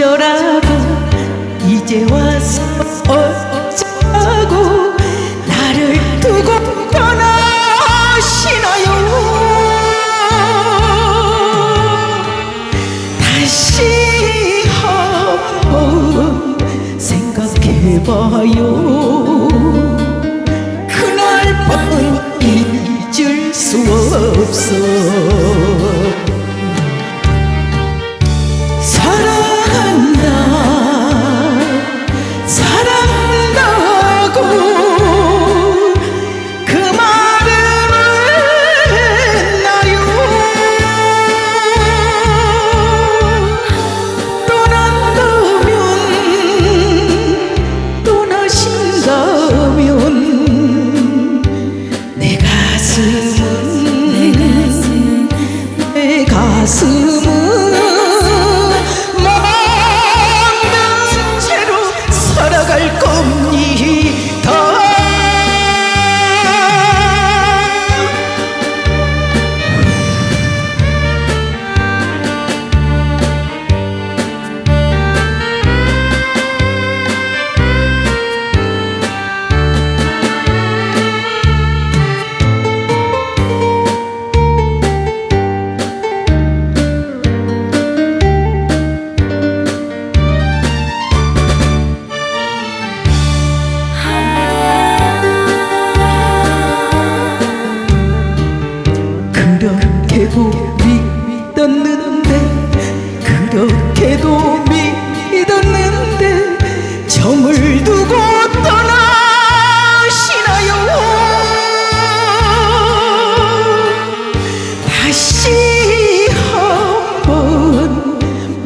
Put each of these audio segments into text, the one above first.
어쩌라고 이제 와서 어쩌라고 나를 두고 떠나시나요? 다시 한번 생각해봐요. 그날 밤은 잊을 수 없어.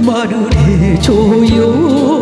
말을 해줘요.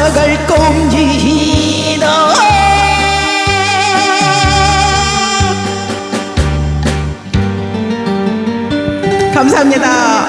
살아갈 겁니다 감사합니다.